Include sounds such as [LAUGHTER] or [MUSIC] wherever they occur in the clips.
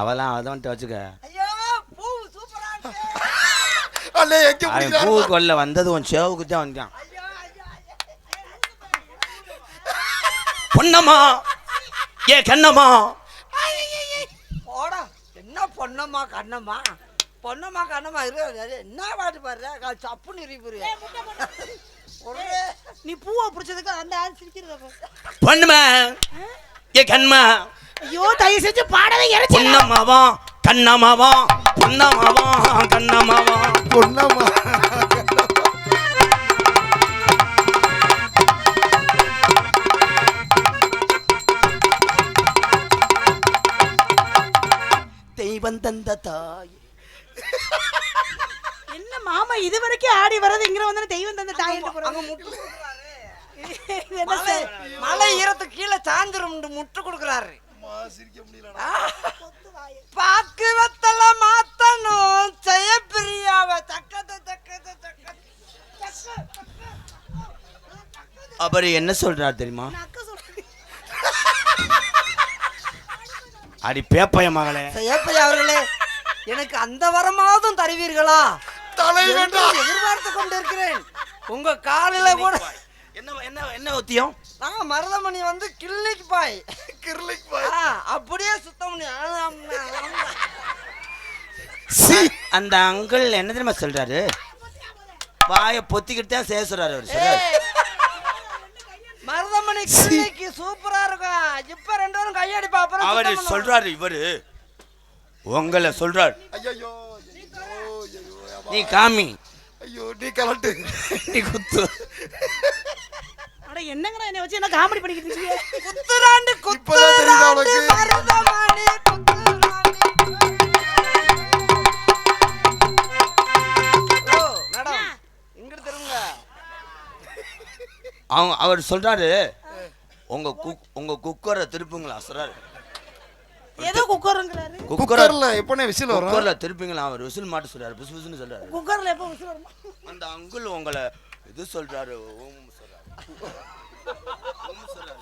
அவெல்லாம் அவதான் வச்சுக்க. பூ இருக்கு. கொல்ல வந்தது உன் சேவுக்கு தான் வந்தான். பொன்னம்மா? ஏ கண்ணம்மா? போடா. என்ன பொண்ணம்மா கண்ணம்மா? பொண்ணம்மா கண்ணம்மா இரு அது என்ன பாட்டு பாடுற? சப்புன்னு இருக்கு நீ பூவை பிடிச்சதுக்கு அந்த ஆள் சிரிக்கிறத பாரு. பொண்ணுமா ஏ கண்மா? ஐயோ தயவு செஞ்சு பாடவே இறைச்சி பொன்னம்மாவா கண்ணம்மாவா பொன்னம்மாவா கண்ணம்மாவா. பொண்ணம்மா தெய்வம் தந்த தாய். என்ன மாமா இது வரைக்கும் ஆடி வர்றது இங்க வந்து தெய்வம் தந்த சார்? மலை ஈரத்துக்கு கீழே சாஞ்சிரும் முட்டு கொடுக்குறாரு. அம்மா, சிரிக்க முடியலடா. பாக்கு வத்தல மாத்தணும். செய்ய பிரியாவ. தக்கத தக்கத தக்கத. அவர் என்ன சொல்றார் தெரியுமா. அடி பேப்பைய மகளே. செய்யப்பையா அவர்களே எனக்கு அந்த வரமாவதும் தருவீர்களா? தலைவன்டா என்று எதிர்பார்த்து கொண்டிருக்கிறேன். உங்க காலில கூட என்ன என்ன என்ன ஒத்தியம்? நான் மருதமணி வந்து கிளினிக் பாய். கிர்லிக் பாய். அப்படியே சுத்தம் அந்த அங்கிள் என்ன தெரியுமா சொல்றாரு? வாயை பொத்திக்கிட்டு தான் செய்ய சொல்றாரு அவர் சொல்றாரு. மருதமணி கிளினிக் சூப்பரா இருக்கும். இப்ப ரெண்டு பேரும் கையடிப்பா அப்புறம் அவரு. சொல்றாரு இவரு. உங்களை சொல்றாரு. ஐயோ நீ காமி. ஐயோ நீ கலட்டு. நீ குத்து. அட என்னங்கடா என்னை வச்சு என்ன காமெடி பண்ணிக்கிட்டு இருக்கீங்க? குத்துராண்டு இப்பதான் தெரியுதா குத்துராண்டு உனக்கு? மருதமணி குத்துராண்டு ஓ மேடம் இங்கிட்டு திரும்புங்க. அவங்க அவர் சொல்றாரு உங்க குக் உங்க குக்கரை திருப்புங்களா சொல்றாரு. ஏதோ குக்கருங்கிறாரு. குக்கரை குக்கர்ல எப்பனே விசில் வரும்? குக்கர்ல திருப்பிங்களா அவர் விசில் மாட்ட சொல்றாரு புசு புசுன்னு சொல்றாரு. குக்கர்ல எப்போ விசில் வருமா? அந்த அங்குள் உங்களை இது சொல்றாரு ஓம் சொல்றாரு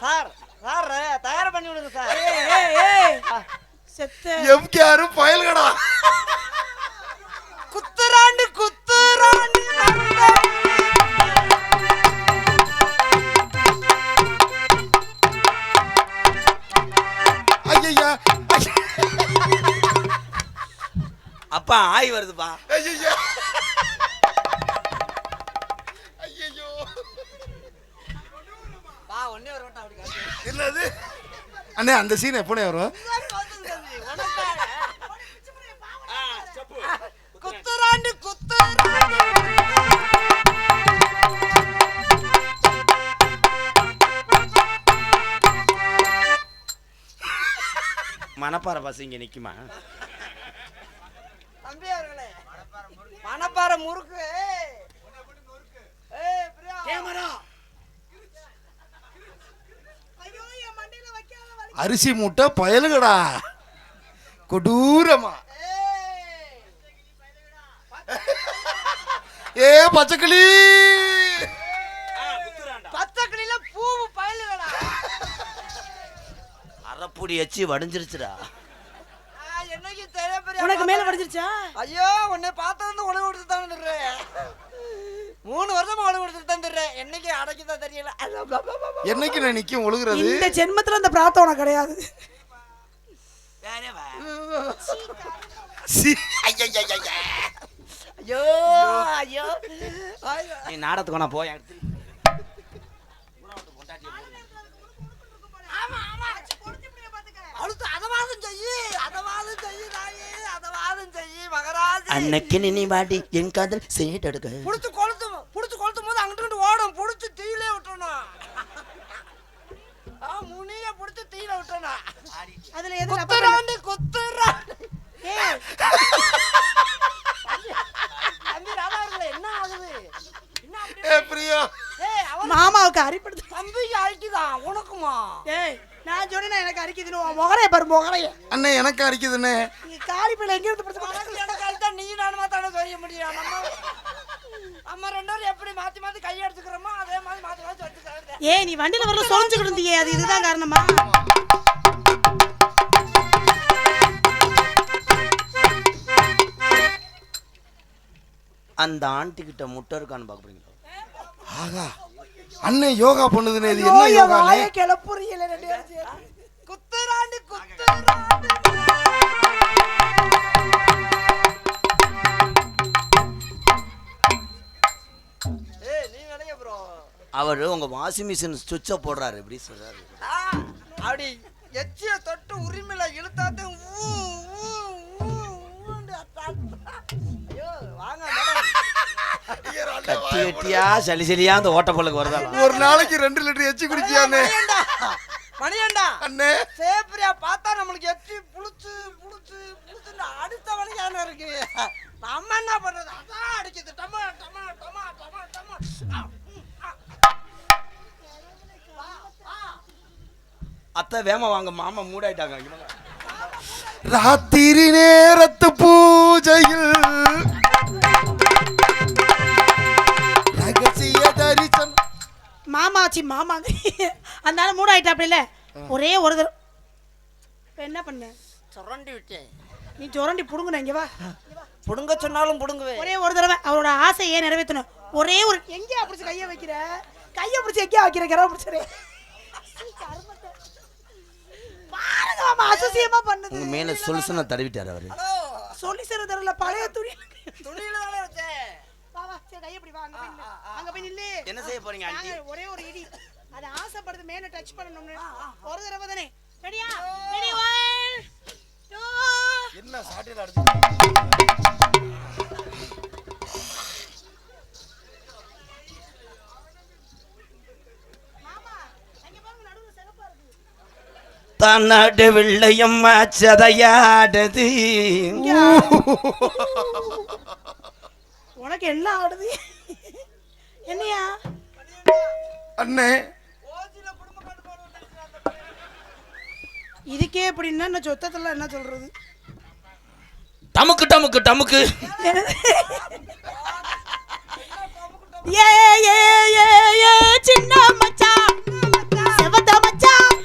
சார் சார் தயார் பண்ணி விடுங்க சார். செத்த. எம்கேஆர் பயல்கடா. குத்துராண்டு குத்துராண்டு. ஐயா அப்பா ஆய் வருதுப்பா. ஐயோ என்னது? அண்ணே அந்த சீன் எப்பனே வரும். குத்துராண்டு குத்துராண்டு மணப்பாறை பஸ் இங்க நிக்குமா? தம்பி அவர்களே மணப்பாறை முறுக்கு ஏய். ஏய், பிரியா. ஐயோ என் மண்டையில வைக்காத வலி. அரிசி மூட்டை பயலுகடா. கொடூரமா. ஏ பச்சைக்கிளி. பச்சை கிளியில பூவு பயலுகடா. அரைப்பொடி வச்சு வடிஞ்சிருச்சுடா. ஆ, என்னைக்கு தெரிய பெரிய உனக்கு மேல வடிஞ்சிருச்சா? ஐயோ உன்னை பார்த்தா வந்து உணவு கொடுத்து தான் மூணு வருஷமா உணவு கொடுத்து தந்துடுறேன் என்னைக்கு அடைக்குதான் தெரியல. என்னைக்கு நான் நிக்கும் ஒழுகுறது இந்த ஜென்மத்துல அந்த பிரார்த்தம் உனக்கு கிடையாது. சி ஐயோ ஐயோ. நீ நாடத்துக்கு நான் போய். எடுத்து அழுத்து அதவாதம் செய்யி அதவாதம் செய்யி நாயே அதவாதம் செய்யி மகராஜ் அன்னைக்கு நீ வாடி என் காதல் சேட்டெடுக்க புடிச்சு கொளுத்து புடிச்சு கொளுத்தும் போது அங்கிட்டு இங்கிட்டு ஓடும் புடிச்சு தீயிலே விட்டணும் ஆ முனிய புடிச்சு தீயில விட்டணும் அதுல எது தப்பா பண்ண- குத்துறாண்டு. ஏய், தம்பி என்ன ஆகுது? என்ன அப்படி ஏ பிரியா. ஏய் அவன் மாமாவுக்கு அரிப்படுத்து தம்பிக்கு அழிக்குதான் உனக்குமா? ஏய் நான் சொன்னேன் எனக்கு அரிக்குதுன்னு உன் முகரைய பாரு முகரைய. அண்ணே எனக்கு அரிக்குதுண்ணே நீ காலி பிள்ளை எங்க இருந்து படுத்து உனக்கு எனக்கு அழித்தா நீ நானுமா தானே செய்ய முடியும்? நம்ம நம்ம ரெண்டு பேரும் எப்படி மாத்தி மாத்தி கை எடுத்துக்கிறோமோ அதே மாதிரி மாத்தி மாத்தி வச்சுக்கிறேன் ஏய் நீ வண்டியில வரல சொரிஞ்சுக்கிட்டு இருந்தியே. அது இதுதான் காரணமா? அந்த ஆண்டி கிட்ட முட்டை இருக்கான்னு பார்க்க போறீங்களா? ஆகா. அண்ணன் யோகா பண்ணுதுன்னு இது என்ன வாயை கிளப்புறீங்களே ரெண்டு பேரும். குத்துறாண்டி குத்துறாண்டி. அவர் உங்க வாஷிங் மிஷின் சுவிட்சை போடுறாரு எப்படி சொல்றாரு? அப்படி எச்சிய தொட்டு உரிமையில இழுத்தாத்தே கட்டி கட்டியா சளி சளியா அந்த ஓட்டப்பல்லுக்கு வருதா? ஒரு நாளைக்கு ரெண்டு லிட்டர் எச்சி குடிச்சியானே மணியண்டா அண்ணே. சேப்பிரியா பார்த்தா நம்மளுக்கு எச்சி புளிச்சு புளிச்சு புளிச்சுன்னு அடுத்த வழியான இருக்கு. நம்ம என்ன பண்றது? அதான் அடிக்குது. டமா டமா டமா டமா டமா. அத்தை வேமா வாங்க மாமா மூடாயிட்டாங்க. ராத்திரி நேரத்து பூஜையில் மாமாச்சி மாமாங்க அதனால மூட் ஆயிட்டா இல்ல ஒரே ஒரு தடவை. இப்ப என்ன பண்ண? சுரண்டி விட்டேன். நீ ஜொரண்டி புடுங்குன இங்க வா. புடுங்க சொன்னாலும் புடுங்குவேன். ஒரே ஒரு தடவை. அவரோட ஆசையை நிறைவேற்றணும்? ஒரே ஒரு எங்கேயா பிடிச்சி கையை வைக்கிற? கையை பிடிச்சி எங்கேயா வைக்கிற கிரவ பிடிச்சரே? பாருங்க மாமா அசசியமா பண்ணுது. உங்க மேல சொல்சுன தடவிட்டாரு அவரு. ஹலோ சொல்லி சிறு தரல பழைய துணி துணியில தானே வச்சேன். வா வா சரி கையை இப்படி வா அங்க போய் நில்லு. அங்க போய் நில்லு. என்ன செய்ய போறீங்க ஆண்டி? நாங்க ஒரே ஒரு இடி. அது ஆசைப்படுது மேல டச் பண்ணணும்னு. ஒரு தடவை தானே. ரெடியா? ரெடி ஒன் டூ என்ன சாட்டியில் அடிச்சு மாமா அங்க பாருங்க நடுவுல சிகப்பா இருக்கு. தன்னாடு வெள்ளையம்மா சதையாடுது. [LAUGHS] உனக்கு என்ன ஆடுது என்னையா? அண்ணே. இதுக்கே எப்படின்னா இந்த சொத்தத்துல என்ன சொல்றது? டமுக்கு டமுக்கு டமுக்கு. ஏ ஏ ஏ ஏ சின்ன மச்சான் செவத்த மச்சான்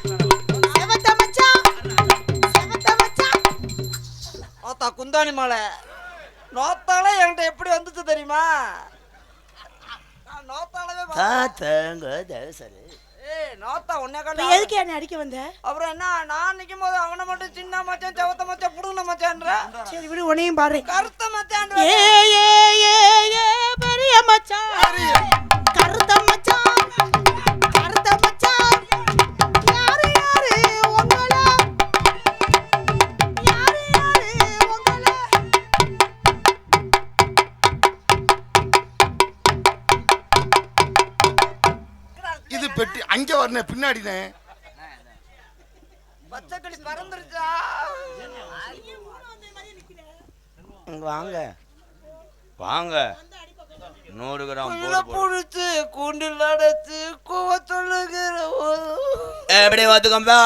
செவத்த மச்சான் செவத்த மச்சான் ஆத்தா குந்தாணி மாலை. நோத்தாலே என்கிட்ட எப்படி வந்துச்சு தெரியுமா? தாத்தங்க சரி ஏய் நோத்தா உன்னை கண்டா எதுக்கு என்ன அடிக்க வந்த? அப்புறம் என்ன நான் நிக்கும் போது அவனை மட்டும் சின்ன மச்சான் செவத்த மச்சான் புடுங்கின மச்சான்ற? சரி விடு உன்னையும் பாரு கருத்த மச்சான்ற? ஏ ஏ ஏ ஏ பெரிய மச்சான். பெட்டி அங்க வரனே பின்னாடினே. பச்சைக்கிளி பறந்துருச்சா? வாங்க. வாங்க. நூறு கிராம். புடிச்சு கூண்டில் அடைச்சு கூவ சொல்லுகிற எப்படி பார்த்துக்கம்பா?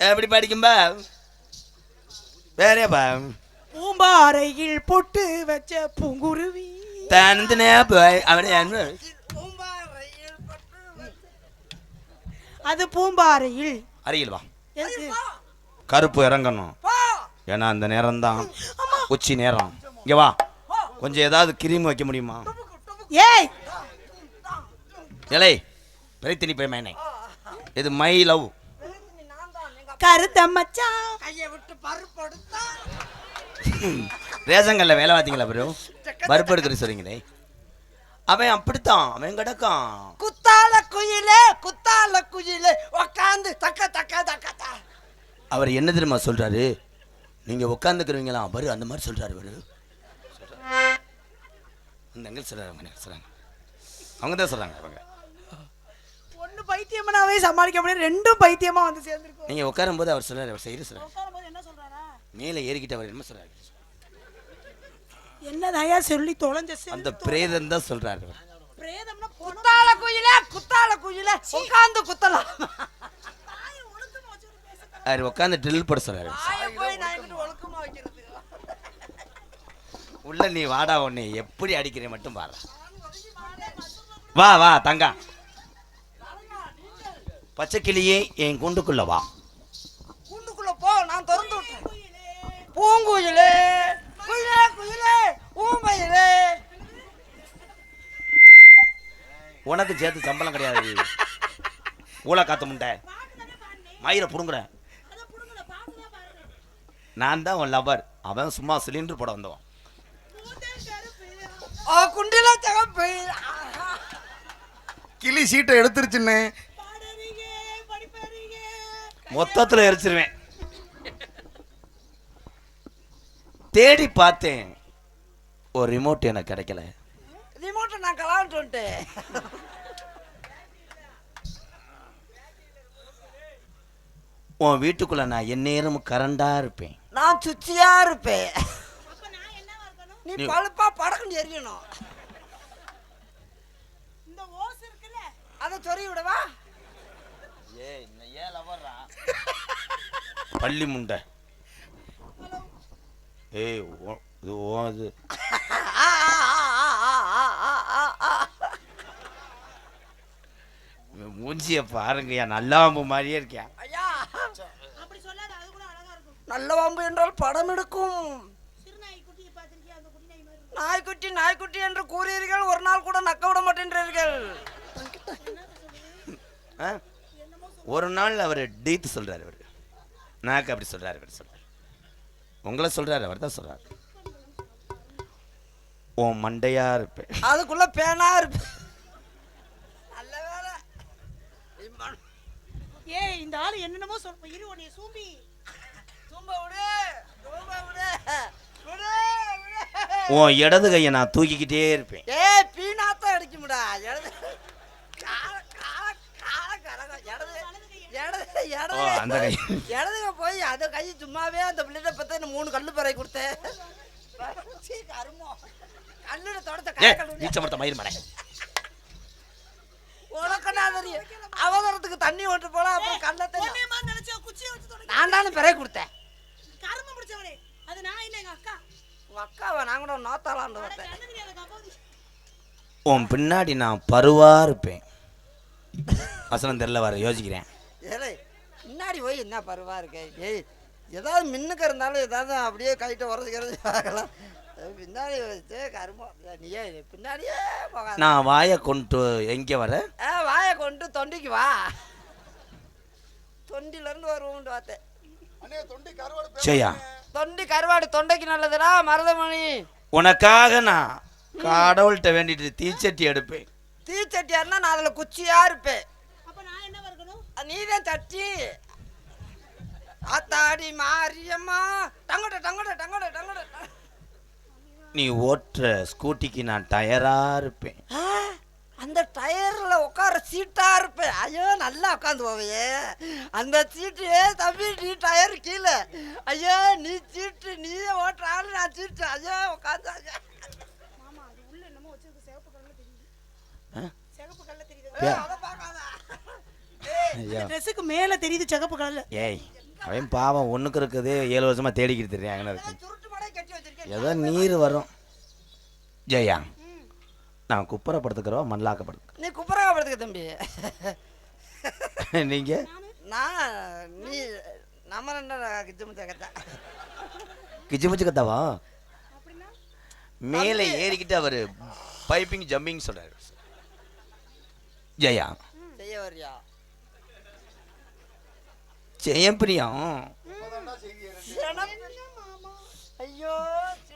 எப்படி படிக்கும்பா? வேறேப்பா பூம்பாறையில் பொட்டு வச்ச பூங்குருவி. தனந்தனே போய் அவனே என்ன பூம்பாறையில் பட்டு அது பூம்பாறையில். அருகில் வா. கருப்பு இறங்கணும். போ. ஏன்னா அந்த நேரம் தான் உச்சி நேரம். இங்க வா. கொஞ்சம் ஏதாவது கிரீம் வைக்க முடியுமா? ஏய்! இலை பிரித்தினி போய் மேனே இது மை லவ். கருத்த மச்சான் கையை விட்டு பருப்பு எடுத்தா. ரேஷன் கல்ல வேலை பார்த்தீங்களா ப்ரோ? பருப்பு எடுக்கிற சொல்றீங்களே. அவன் அப்படித்தான் அவன் கிடக்கான். குத்தால குயிலே குத்தால குயிலே. உக்காந்து தக்க தக்க தக்க தா. அவர் என்ன தெரியுமா சொல்றாரு? நீங்க உட்காந்துக்கிறவங்களா அவரு அந்த மாதிரி சொல்றாரு அவரு அந்த எங்க சொல்றாரு அவங்க சொல்றாங்க? அவங்க தான் சொல்றாங்க அவங்க. ஒண்ணு பைத்தியமாவே சமாளிக்க முடியாது ரெண்டும் பைத்தியமா வந்து சேர்ந்துருக்கோம். நீங்க உட்காரும் போது அவர் சொல்றாரு அவர் செய்யற சொல்றாரா? மேலே ஏறிக்கிட்டு அவர் என்ன சொல்றாரு? என்னதாயா சொல்லி தொலைஞ்ச அந்த பிரேதம் தான் சொல்றாரு. பிரேதம்னா குத்தால குயிலே குத்தால குயிலே. உட்காந்து குத்தலாம். அவர் உட்காந்து ட்ரில் போட சொல்றாரு. உள்ள நீ வாடா உன்னை எப்படி அடிக்கிறேன் மட்டும் பாரு. வா வா தங்கா. பச்சை கிளியே என் குண்டுக்குள்ள வா. கூண்டுக்குள்ள போ நான் திறந்து விட்டேன் பூங்குயிலே. குயிலே குயிலே. ஊமையிலே. உனக்கு சேர்த்து சம்பளம் கிடையாது. ஊழ காத்து முண்டை. மயிரை புடுங்குறேன் நான் தான் உன் லவர் அவன் சும்மா சிலிண்டர் போட வந்தவன். ஆ குண்டில தகப்பு. கிளி சீட்டை எடுத்துருச்சுன்னு. மொத்தத்தில் எரிச்சிருவேன். தேடி பார்த்தேன். ஒரு ரிமோட் எனக்கு கிடைக்கல. ரிமோட்டை நான் கலான்ட்டு வந்துட்டேன். உன் வீட்டுக்குள்ள நான் எந்நேரமும் கரண்டா இருப்பேன். நான் சுச்சியா இருப்பேன். நீ நீ- பழுப்பா படக்குன்னு எரியணும். இந்த ஓஸ் இருக்குல்ல? அதை சொறி விடவா? பள்ளி முண்டை. ஏய் இது உன் இது ஆ, ஆ, ஆ, ஆ, ஆ, ஆ, ஆ, ஆ. இவன் மூஞ்சிய பாருங்கய்யா நல்லா அம்பு மாதிரியே இருக்கியா? ஐயா! அப்படி சொல்லாத அது கூட அழகா இருக்கும். நல்ல வம்பு என்றால் படம் எடுக்கும். நாய்க்குட்டி நாய்க்குட்டி என்று கூறுகிறீர்கள் ஒரு நாள் கூட நக்க விட மாட்டேன்றீர்கள். ஆ? ஒரு நாள் அவர் டீத்து சொல்றாரு அவர். நாக்கு அப்படி சொல்றாரு அவர் சொல்றாரு. உங்களை சொல்றாரு அவர் தான் சொல்றாரு. உன் மண்டையா இருப்பேன். அதுக்குள்ள பேனா இருப்பு நல்ல வேலை இம்மன். ஏய் இந்த ஆளு என்னென்னமோ சொல்ல இரு உன்னைய சூம்பி. சும்மா விடு சும்மா விடு விடு விடு. உன் இடது கையை நான் தூக்கிக்கிட்டே இருப்பேன். ஏய் பீனாத்தான் அடிக்கும்டா. இடது கால கால கால அந்த கை. இடது இடதுங்க போய் அந்த கை சும்மாவே அந்த பிள்ளைகிட்ட பத்த இந்த மூணு கல்லு பறை கொடுத்தேன். கல்லுல தொடத்த ஏ கை கழுவு நீச்ச மரத்த மயிர் மடை. உனக்கு நான் தெரியும் அவசரத்துக்கு தண்ணி ஓட்டு போல அப்புறம் கள்ளத்தை உன்னைய மாதிரி நினைச்சா குச்சியை வச்சு தொடங்கி நான் தானே பிறை கொடுத்தேன். கரும்பு பிடிச்சவனே அது நான் இல்லை எங்க அக்கா. உங்க அக்காவை நான் கூட நோத்தாலான்னு அட, பார்த்தேன் கண்ணு. உன் பின்னாடி நான் பருவா இருப்பேன். வசனம் தெரியல வர யோசிக்கிறேன். ஏலே முன்னாடி போய் என்ன பருவா இருக்கு? ஏய் ஏதாவது மின்னுக்கு இருந்தாலும் ஏதாவது அப்படியே கைட்ட உரசிக்கிறது பார்க்கலாம். பின்னாடி வச்சு கருமம் நீயே பின்னாடியே போகாத. நான் வாயை கொண்டு எங்கே வர? ஆ வாயை கொண்டு தொண்டிக்கு வா. தொண்டிலேருந்து வருவோம்னு பார்த்தேன் செய்யா தொண்டி கருவாடு தொண்டைக்கு நல்லதுடா மருதமணி. உனக்காக நான் கடவுள்கிட்ட வேண்டிட்டு தீச்சட்டி எடுப்பேன். தீச்சட்டியாருன்னா நான் அதில் குச்சியா இருப்பேன். அப்ப நான் என்ன இருக்கணும் நீதான் தட்டி ஆத்தாடி மாரியம்மா. டங்கட டங்கட டங்கட டங்கட நீ ஓட்டுற ஸ்கூட்டிக்கு நான் டயரா இருப்பேன். ஆ, அந்த டயர்ல உட்கார சீட்டா இருப்பேன். ஐயோ நல்லா உட்காந்து போவையே. அந்த சீட்டு தம்பி நீ டயர் கீழே. ஐயோ நீ சீட்டு நீயே ஓட்டுற ஆளு நான் சீட்டு. ஐயோ உட்காந்து ஐயோ. ட்ரெஸ்ஸுக்கு மேல தெரியுது சிவப்பு கலர்ல. ஏய் அவன் பாவம் ஒண்ணுக்கு இருக்குது. ஏழு வருஷமா தேடிக்கிட்டு தெரியாங்க இருக்கு. ஏதோ நீர் வரும். ஜெயா நான் குப்பரை படுத்துக்கிறவா மண்ணாக்க படுத்துக்க நீ குப்பரகப்படுத்துக்க தம்பி. [LAUGHS] நீங்க? நான் நீ நம்ம ரெண்டு கிச்சமு தகத்தா கிச்சு பிச்சு கத்தாவா மேலே ஏறிக்கிட்டு அவரு பைப்பிங் ஜம்பிங் சொல்றாரு. ஜெயா. செய்ய வரியா ஜெயப்பிரியம் ஐயோ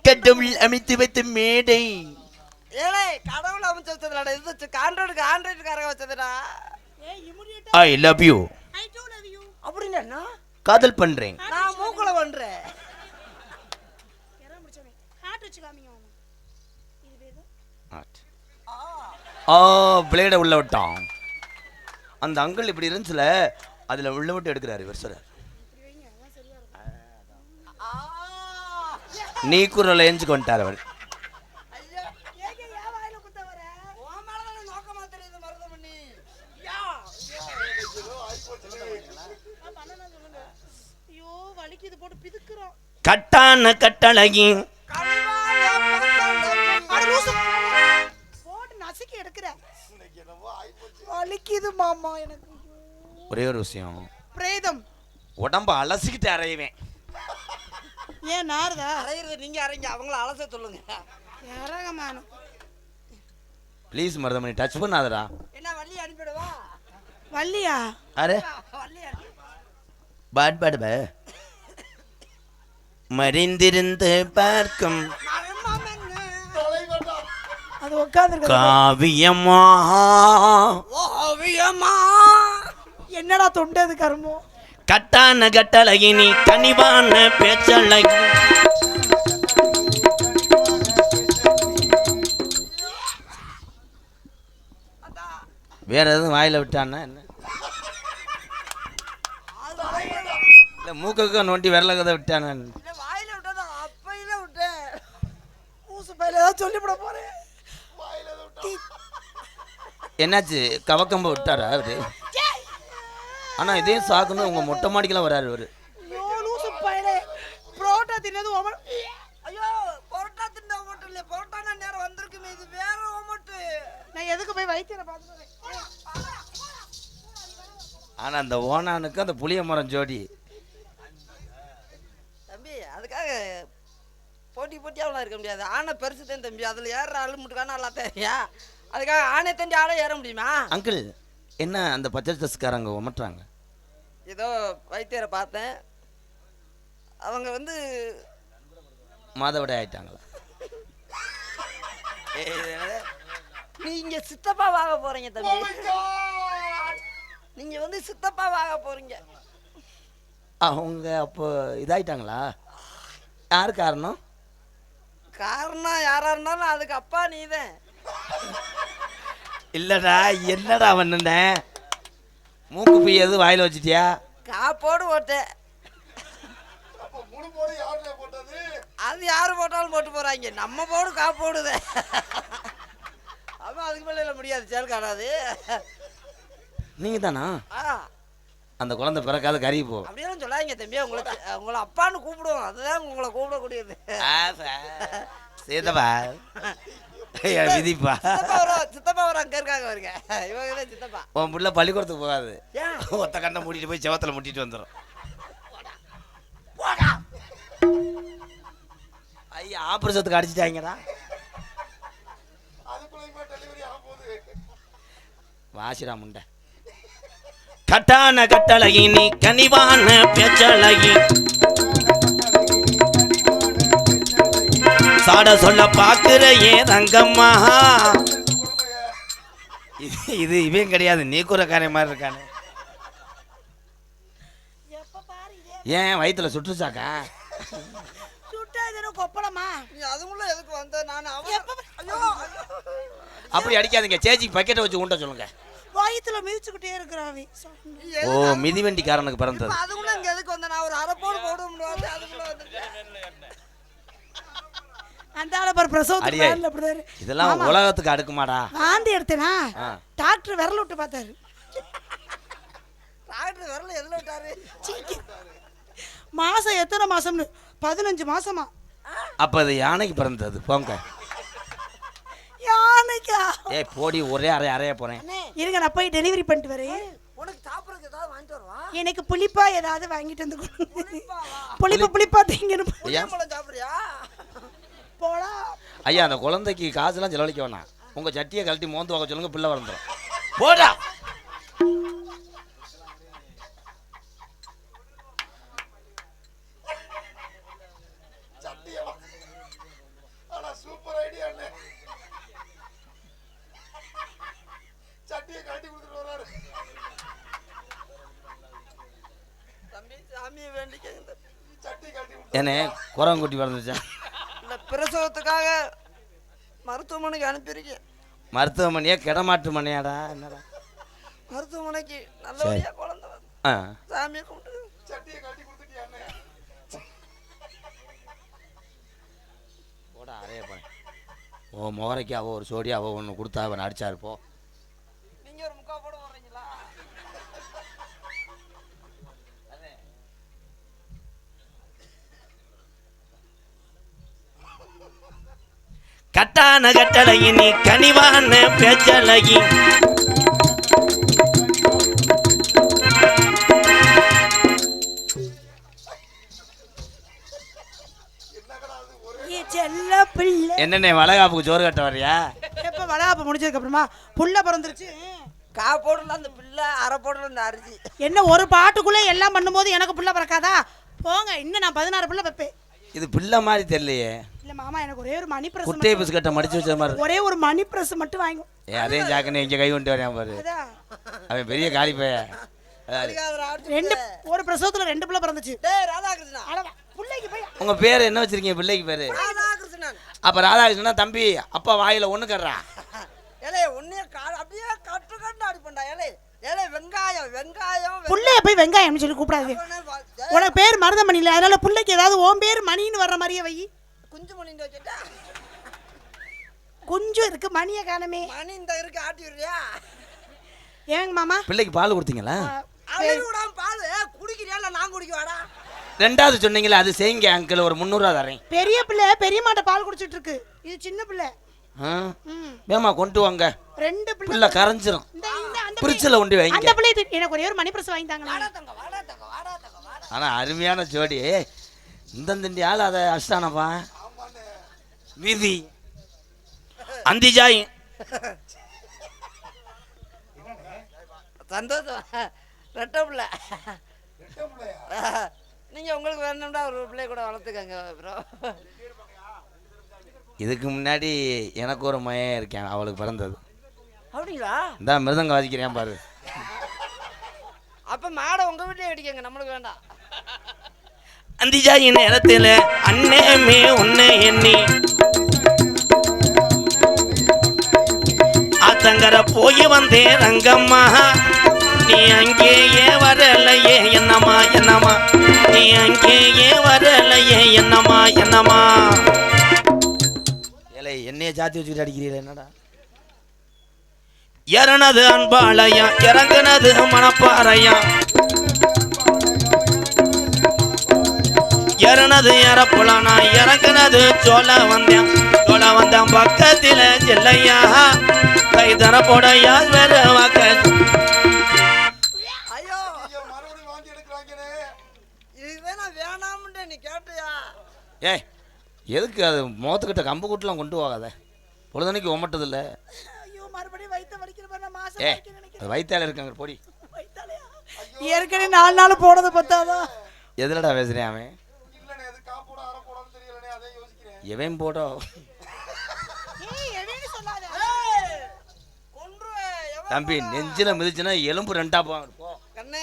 கடவுள் அமைத்து வைத்த மேடை. ஏலே கடவுள் அமைச்சு வச்சதுடா இது ஆண்ட்ராய்டுக்கு வச்சதுடா. ஏய் இமிடியேட்டா I love you I do love you அப்படின்னு காதல் பண்றேன். நான் மூக்குல பண்றேன். வச்சு ஆ. பிளேட உள்ள விட்டான். அந்த அங்கிள் இப்படி இருந்துச்சுல அதுல உள்ள விட்டு எடுக்கிறாரு இவர் சொல்றாரு. நசுக்கி எடுக்கிற வலிக்குது மாமா எனக்கு ஐயோ. ஒரே ஒரு விஷயம் பிரேதம் உடம்ப அலசிக்கிட்டு அறையுவேன் ஏன் நாருதா அலையிறது நீங்க அரைங்க. அவங்கள அலச சொல்லுங்க. இறகமானும் ப்ளீஸ் மருதமணி டச் பண்ணாதடா. என்ன வள்ளி அனுப்பிடுவா வள்ளியா? அரே வள்ளி பாட் பாட் பே மறிந்திருந்து பார்க்கும் அது உட்காந்துருக்க காவியமா? ஓவியமா என்னடா தொண்டது கருமோ கட்டான கட்டழகினி கனிவான பேச்சழகி வேற எதுவும் வாயில விட்டான்னா என்ன? இல்ல மூக்குக்கு நோண்டி விரல கதை விட்டானா இல்ல வாயில விட்டதா? அப்பையில விட்டேன். ஊசு பையில ஏதாவது சொல்லிவிட போறேன். என்னாச்சு? கவக்கம்ப விட்டாரா அவரு ஆனா இதே சாக்குன்னு உங்க மொட்டை மாடிக்கெல்லாம் வராரு அவரு ஐயோ லூசு பையில. புரோட்டா தின்னது ஓம ஐயோ பொரோட்டா தின்ன ஓமட்டு இல்ல பொரோட்டா நேரம் வந்திருக்குமே இது வேற ஓமட்டு. நான் எதுக்கு போய் வைத்தியரை பார்த்துக்கிறேன் ஆனா அந்த ஓனானுக்கு அந்த புளிய மரம் ஜோடி. தம்பி அதுக்காக போட்டி போட்டியாவெல்லாம் இருக்க முடியாது. ஆனை பெருசு தான் தம்பி. அதில் ஏறுற ஆள் முட்டுக்கான நல்லா தெரியா? அதுக்காக ஆனை தண்டி ஆளே ஏற முடியுமா? அங்கிள் என்ன அந்த பச்சை ட்ரெஸ்காரங்க உமட்டுறாங்க? ஏதோ வைத்தியரை பார்த்தேன். அவங்க வந்து மாதவிட ஆயிட்டாங்களா? நீங்க சித்தப்பா வாங்க போறீங்க தம்பி. நீங்க வந்து சித்தப்பா வாங்க போறீங்க. அவங்க அப்போ இதாயிட்டாங்களா? யார் காரணம்? காரணம் யாரா இருந்தாலும் அதுக்கு அப்பா நீதான். இல்லடா என்னடா பண்ணுனேன் மூக்கு பீ எதுவும் வாயில வச்சிட்டியா? காப்போடு போட்டேன் அது யாரு போட்டாலும் போட்டு போறாங்க. நம்ம போடு காப்போடுதே அவன் அதுக்கு மேல முடியாது சேல் காணாது நீங்க தானா அந்த குழந்தை பிறக்காத கறி போ. அப்படியெல்லாம் சொல்லாதீங்க தம்பி. உங்களை சி- உங்களை அப்பான்னு கூப்பிடுவோம். அதுதான் உங்களை கூப்பிடக்கூடியது. சேதப்பா விதிப்பா. சித்தப்பா வரும் சித்தப்பா வரும் அங்க இருக்காங்க வருங்க இவங்க தான் சித்தப்பா. உன் புள்ள பள்ளிக்கூடத்துக்கு போகாது. ஏன்? ஒத்த கண்ணை மூடிட்டு போய் செவத்துல முட்டிட்டு வந்துடும் ஐயா ஆபரேஷத்துக்கு அடிச்சிட்டாங்கடா. வாசிடா முண்டை. கட்டான கட்டழகி நீ கனிவான பேச்சழகி சாட சொல்ல பாக்குற ஏ ரங்கம்மா. இது இது இவன் கிடையாது நீ கூறக்காரன் மாதிரி இருக்கானே. ஏன் வயித்துல சுற்றுச்சாக்கா? சுட்டா இதென்ன கொப்பளமா? நீ அதுக்குள்ள எதுக்கு வந்த? நான் அவன் எப்ப ஐயோ. அப்படி அடிக்காதீங்க சேச்சிக்கு பக்கெட்டை வச்சு உண்ட சொல்லுங்க. வயித்துல மிதிச்சுக்கிட்டே இருக்கிறான் நீ ஓ மிதிவண்டிக்காரனுக்கு பிறந்தது. அதுக்குள்ள இங்க எதுக்கு வந்த? நான் ஒரு அரைப்போடு போட முடியாது அதுக்குள்ள அந்த ஆளை பாரு அப்படிதான் இதெல்லாம். உலகத்துக்கு அடுக்குமாடா. வாந்தி எடுத்தேனா. டாக்டர் விரல் விட்டு பார்த்தாரு. டாக்டர் வரல எதுல விட்டாரு? மாசம் எத்தனை மாசம்னு? பதினஞ்சு மாசமா. அப்ப அது யானைக்கு பிறந்தது? போங்க. யானைக்கா? ஏய் போடி ஒரே அறை அறைய போறேன். இருங்க நான் போய் டெலிவரி பண்ணிட்டு வரேன். உனக்கு சாப்பிட்றதுக்கு ஏதாவது வாங்கிட்டு வருவா? எனக்கு புளிப்பா ஏதாவது வாங்கிட்டு வந்து கொடுங்க புளிப்பு புளிப்பா திங்கணும் சாப்பிட்றியா? போடா. ஐயா அந்த குழந்தைக்கு காசுலாம் செலவழிக்க வேணாம். உங்க சட்டியை கழட்டி மோந்து வாங்க சொல்லுங்க பிள்ளை வளர்ந்துரும். போடா. சூப்பர் ஐடியா சட்டியை கட்டி கொடுத்துட்டு வராரு தம்பி சாமியை வேண்டிக்கங்க. தம்பி. சட்டி கட்டி ஏனே குரங்குட்டி பிறந்துச்சா பிரசவத்துக்காக மருத்துவமனைக்கு அனுப்பியிருக்கேன். மருத்துவமனையா கிடமாட்டு மனையாடா என்னடா? மருத்துவமனைக்கு நல்லபடியா குழந்தை வந்து ஆ. சாமியை கும்பிட்டு. சட்டியை கட்டி கொடுத்துட்டியா அண்ணே? போடா அறைய போறேன் ஓ முகரைக்கு அவ ஒரு சோடி அவ ஒன்று கொடுத்தா அவன் அடிச்சாரு போ நீங்க ஒரு முக்கா போட வர்றீங்களா கட்டான கட்டழகி நீ கனிவான பேச்சழகி என்னண்ணே வளகாப்புக்கு சோறு கட்ட வரியா எப்ப வளாப்ப முடிஞ்சதுக்கு அப்புறமா புள்ள பிறந்துருச்சு. கா போடல அந்த பிள்ளை அரை போடல இந்த அரிசி. என்ன ஒரு பாட்டுக்குள்ளே எல்லாம் பண்ணும்போது எனக்கு புள்ள பிறக்காதா? போங்க இன்னும் நான் பதினாறு புள்ள வைப்பேன். இது பிள்ளை மாதிரி தெரியலையே. இல்ல மாமா எனக்கு ஒரே ஒரு மணி பிரஸ் குட்டை பிஸ்கட்டை மடிச்சு வச்ச மாதிரி. ஒரே ஒரு மணி பிரஸ் மட்டும் வாங்கும் ஏ அதே ஜாக்கனே இங்கே கை கொண்டு வரேன் பாரு. அதான் அவன் பெரிய காலி பைய. ரெண்டு ஒரு பிரசவத்துல ரெண்டு புள்ள பிறந்துச்சு. டேய் ராதாகிருஷ்ணா. புள்ளைக்கு போய். உங்க பேர் என்ன வச்சிருக்கீங்க பிள்ளைக்கு பேரு? ராதாகிருஷ்ணன் அப்ப ராதாகிருஷ்ணனா தம்பி அப்பா வாயில ஒண்ணு கர்றா ஏலே உன்னைய கா அப்படியே கட்டு கட்டு அடிப்பண்டா ஏலே ஏலே வெங்காயம் வெங்காயம் புள்ளைய போய் வெங்காயம்னு சொல்லி கூப்பிடாது உனக்கு பேர் மருதமணி இல்லை அதனால புள்ளைக்கு ஏதாவது ஓன் பேர் மணின்னு வர்ற மாதிரியே வை. இந்த வச்சுட்டா கொஞ்சம் இருக்கு மணியை காணமே. மணி இந்த இருக்கு ஆட்டி விடுறியா? ஏங்க மாமா? பிள்ளைக்கு பால் கொடுத்தீங்களா? அவரு விடாம பால் ஏ, குடிக்கிறியா இல்ல நான் குடிக்க வாடா ரெண்டாவது சொன்னீங்களே அது செய்யுங்க அங்கிள் ஒரு முந்நூறுவா தரேன். பெரிய பிள்ளை பெரிய மாட்ட பால் குடிச்சிட்டு இருக்கு இது சின்ன பிள்ளை. வேமா கொண்டு வாங்க. ரெண்டு பிள்ளை. பிள்ளை கரைஞ்சிரும். பிரிட்ஜில் கொண்டு வைங்க. அந்த பிள்ளை இது- எனக்கு ஒரே ஒரு மணி பிரஸ் வாங்கி தங்க வாடா தங்க வாடா தங்க வாடா. ஆனா அருமையான ஜோடி. இந்த திண்டி ஆள் அதை அஷ்டானப்பா வீதி. அந்தி ஜாய் சந்தோஷம். ரெட்டை பிள்ளை. நீங்க உங்களுக்கு வேணும்னா ஒரு பிள்ளை கூட வளர்த்துக்கங்க ப்ரோ இதுக்கு முன்னாடி எனக்கு ஒரு மயம் இருக்கேன் அவளுக்கு பிறந்தது. அப்படிங்களா? இந்த மிருதங்க வாதிக்கிறேன் பாரு. அப்ப மாடை உங்க வீட்லயே அடிக்கங்க நம்மளுக்கு வேண்டாம். அந்திஜாயின் நேரத்தில் அண்ணேமே உன்னை எண்ணி. ஆத்தங்கர போய் வந்தேன் ரங்கம்மா. நீ அங்கேயே வரலையே என்னம்மா என்னம்மா. நீ அங்கேயே வரலையே என்னம்மா என்னம்மா. ஏலே என்னைய ஜாத்தி வச்சுக்கிட்டு அடிக்கிறீங்களே என்னடா? இறனது அன்பாளையா இறங்குனது மணப்பாறையா. இறனது இறப்புலனா இறங்குனது சோழ வந்தேன். சோழ வந்தேன் பக்கத்தில் செல்லையா கை தர போடையா வேற வாக்க ஐயோ மறுபடியும் வாந்தி எடுக்கிறாங்களே. இதுவே நான் வேணாம்னு நீ கேட்டியா? ஏய் எதுக்கு அது முகத்துக்கிட்ட கம்பு கூட்டலாம் கொண்டு போகாத? பொழுதனைக்கு ஒமட்டது இல்லை நான் ஏ வலிக்க நினைக்கிறேன். அது வயிற்றால இருக்காங்க பொடி? ஏற்கனவே நாலு நாள் போனது பத்தாதான் எதுலடா பேசுறேன் அவன் இல்லண்ணே எது காப்போட அரை போடான்னு தெரியலண்ணே அதே யோசிக்கிறேன் எவன் போடோ? தம்பி நெஞ்சில மிதிச்சுன்னா எலும்பு ரெண்டா போ கண்ணே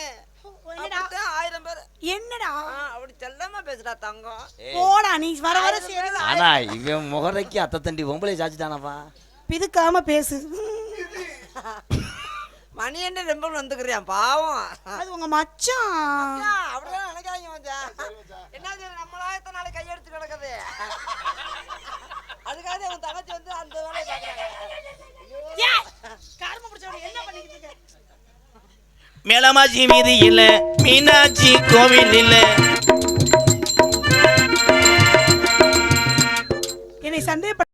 என்னடா? அப்படித்தான் ஆயிரம் பேர். என்னடா? ஆ, அப்படி செல்லமா பேசுடா தங்கம். போடா நீ வர வர ஆனா இவன் முகரைக்கு அத்தை தண்டி பொம்பளை சாச்சிட்டானப்பா. பிதுக்காம பேசு. மணி என்ன ரொம்ப வந்துக்கிறியான் பாவம். அது உங்க மச்சான். ஐயா, அப்படிதான் நினைக்காதீங்க மச்சான். என்ன நம்மளா எத்தனை நாளைக்கு கையெடுத்து கிடக்குது? அதுக்காக உன் தங்கச்சி வந்து அந்த வேலையை பார்க்குறாங்க. ஏய், கரும பிடிச்சவன என்ன பண்ணிக்கிட்டு இருக்க? மேலமாச்சி மீதி இல்ல மீனாட்சி கோவில் இல்ல. என்னை சந்தேகப்பட்ட